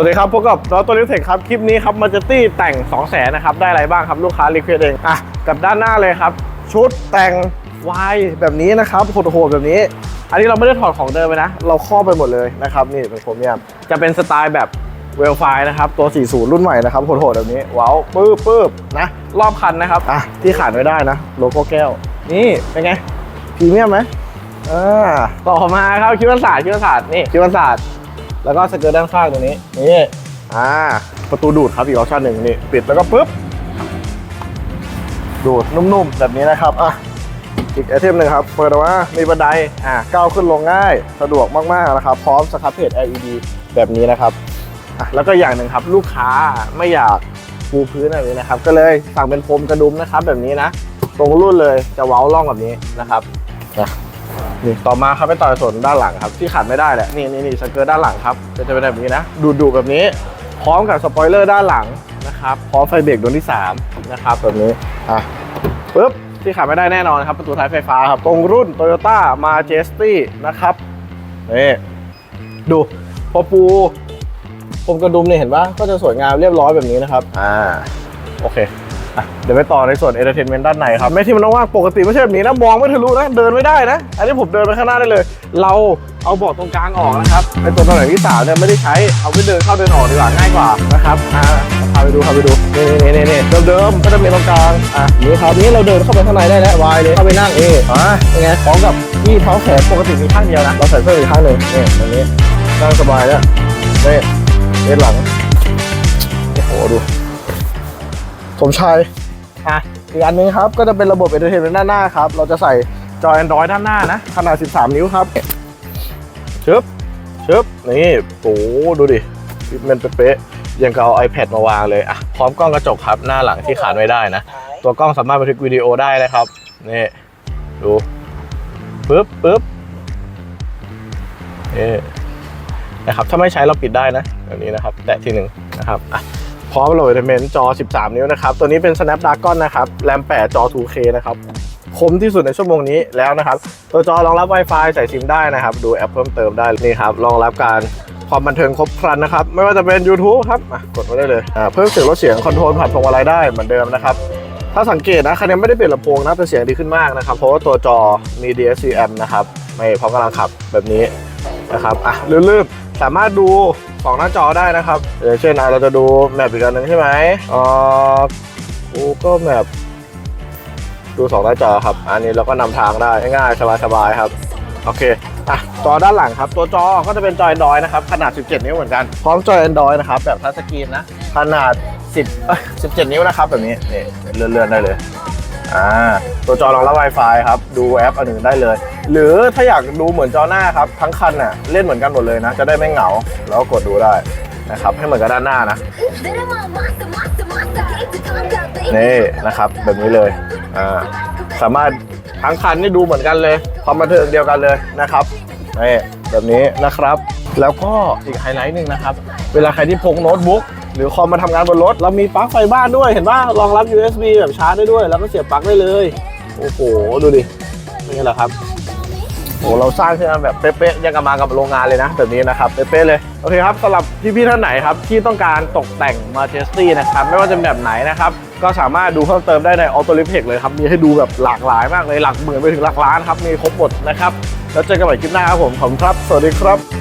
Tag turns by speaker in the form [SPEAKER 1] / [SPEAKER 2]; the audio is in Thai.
[SPEAKER 1] สวัสดีครับพบกับรถตัวนิวเทคครับ คลิปนี้ครับมาจะตี้แต่ง 2 0 0แสนนะครับ ได้อะไรบ้างครับ ลูกค้ารีเควสเอง อะ กับด้านหน้าเลยครับ ชุดแต่งวายแบบนี้นะครับโหดๆแบบนี้ อันนี้เราไม่ได้ถอดของเดิมไปนะ เราครอบไปหมดเลยนะครับ นี่เป็นโครเมียมจะเป็นสไตล์แบบเวลไฟนะครับ ตัว 40 รุ่นใหม่นะครับโหดๆแบบนี้ ว้าวปื๊บปื๊บนะ รอบคันนะครับ อะ ที่ขาดไม่ได้นะ โลโก้แก้ว นี่ เป็นไงพรีเมียมไหมอ่าต่อมาครับคิว่าศาสตร์คิว่าศาสตร์นี่คิว่าศาสตร์ แล้วก็สเกิร์ตด้านข้างตรงนี้นี่อ่าประตูดูดครับอีกออปชั่นหนึ่งนี่ปิดแล้วก็ปุ๊บดูดนุ่มๆ แบบนี้นะครับอะอีกไอเทมหนึ่งครับ เปิดออกมามีบันไดอ่าก้าวขึ้นลงง่าย สะดวกมากๆนะครับ พร้อมสครับเพจ LED แบบนี้นะครับอะแล้วก็อย่างหนึ่งครับ ลูกค้าไม่อยากปูพื้นแบบนี้นะครับ ก็เลยสั่งเป็นพรมกระดุมนะครับ แบบนี้นะ ตรงรุ่นเลยจะเว้าล่องแบบนี้นะครับนะ นี่ต่อมาครับเป็นต่อยส่วนด้านหลังครับที่ขาดไม่ได้แหละนี่นี่นี่สเกิร์ตด้านหลังครับก็จะเป็นแบบนี้นะดูดูแบบนี้ พร้อมกับสปอยเลอร์ด้านหลังนะครับพร้อมไฟเบรกดวงที่3นะครับแบบนี้อะปึ๊บที่ขาดไม่ได้แน่นอนครับประตูท้ายไฟฟ้าครับตรงรุ่น Toyota Majesty นะครับนี่ดูพอปูผมกระดุมเนี่ยเห็นปะก็จะสวยงามเรียบร้อยแบบนี้นะครับอ่าโอเค เดี๋ยวไปต่อในส่วน entertainment ด้านในครับ ไม่ที่มันต้องว่างปกติไม่ใช่แบบนี้นะ มองไม่ทะลุนะ เดินไม่ได้นะ อันนี้ผมเดินไปข้างหน้าได้เลย เราเอาเบาะตรงกลางออกนะครับไอตัวตำแหน่งที่สามเนี่ยไม่ได้ใช้ เอาไปเดินเข้าเดินออกดีกว่าง่ายกว่านะครับอ่าพาไปดูพาไปดูนี่นี่นี่นี่เดิมๆก็จะมีตรงกลางอะนี่ครับนี่เราเดินเข้าไปข้างในได้แล้ววายเลยเข้าไปนั่งเออะเป็นไงพร้อมกับที่เท้าแขนปกติมีข้างเดียวนะเราใส่เพิ่มอีกข้างหนึ่งนี่ตรงนี้นั่งสบายแล้วนี่เอ็นหลัง สมชายอะอีกอันนึงครับก็จะเป็นระบบ Entertainment ด้านหน้าครับ เราจะใส่จอ Android ด้านหน้านะ ขนาด 13 นิ้วครับชึบชึบนี่โอ้ดูดิฟิตเมนเป๊ะๆยังกับเอา iPad มาวางเลยอะพร้อมกล้องกระจกครับหน้าหลังที่ขาดไม่ได้นะ ตัวกล้องสามารถบันทึกวิดีโอได้นะครับนี่ดูปึ๊บปึ๊บนี่นะครับถ้าไม่ใช้เราปิดได้นะแบบนี้นะครับ แตะทีหนึ่งนะครับอะ พร้อมโหลดเมนจอ 13 นิ้วนะครับ ตัวนี้เป็น Snapdragon นะครับ แรม 8 จอ 2K นะครับ คมที่สุดในชั่วโมงนี้แล้วนะครับ ตัวจอรองรับ Wi-Fi ใส่ซิมได้นะครับ ดูแอปเพิ่มเติมได้ นี่ครับ รองรับการความบันเทิงครบครันนะครับ ไม่ว่าจะเป็น YouTube ครับอะกดมาได้เลยอ่าเพิ่มเสียงลดเสียงคอนโทรลผ่านพวงมาลัยได้เหมือนเดิมนะครับ ถ้าสังเกตนะคันนี้ไม่ได้เปลี่ยนลำโพงนะแต่เสียงดีขึ้นมากนะครับ เพราะว่าตัวจอมี DSCM นะครับ ไม่พร้อมกำลังขับแบบนี้นะครับ อะลื่นๆสามารถดู สองหน้าจอได้นะครับอย่างเช่นเราจะดูแมปอีกอันหนึ่งใช่ไหมอ่า Google Map ดูสองหน้าจอครับ อันนี้เราก็นำทางได้ง่ายๆสบายๆครับ โอเคอะจอด้านหลังครับ ตัวจอก็จะเป็นจอ Android นะครับ ขนาด 17 นิ้วเหมือนกัน พร้อมจอ Android นะครับแบบทัชสกรีนนะ ขนาด 10เอ้ย17 นิ้วนะครับ แบบนี้นี่เลื่อนๆได้เลย อ่า ตัวจอรองรับ Wi-Fi ครับ ดูแอปอันอื่นได้เลย หรือถ้าอยากดูเหมือนจอหน้าครับทั้งคันน่ะเล่นเหมือนกันหมดเลยนะ จะได้ไม่เหงา แล้วกดดูได้นะครับให้เหมือนกับด้านหน้านะนี่นะครับแบบนี้เลยอ่าสามารถทั้งคันนี่ดูเหมือนกันเลยความบันเทิงเดียวกันเลยนะครับนี่แบบนี้นะครับ แล้วก็อีกไฮไลท์หนึ่งนะครับ เวลาใครที่พกโน้ตบุ๊กหรือคอมมาทำงานบนรถ เรามีปลั๊กไฟบ้านด้วยเห็นป่ะรองรับ USB แบบชาร์จได้ด้วย แล้วก็เสียบปลั๊กได้เลย โอ้โห ดูดินี่แหละครับ โอ้เราสร้างขึ้นมาแบบเป๊ะๆยังกับมากับโรงงานเลยนะแบบนี้นะครับเป๊ะๆเลยโอเคครับสำหรับพี่ๆท่านไหนครับที่ต้องการตกแต่งมาเชสตี้นะครับไม่ว่าจะเป็นแบบไหนนะครับก็สามารถดูเพิ่มเติมได้ใน Auto r e p e c เลยครับมีให้ดูแบบหลากหลายมากเลยหลักหมื่นไปถึงหลักล้านครับมีครบหมดนะครับแล้วเจอกันใหม่คลิปหน้าครับผมขอบคุณครับ สวัสดีครับ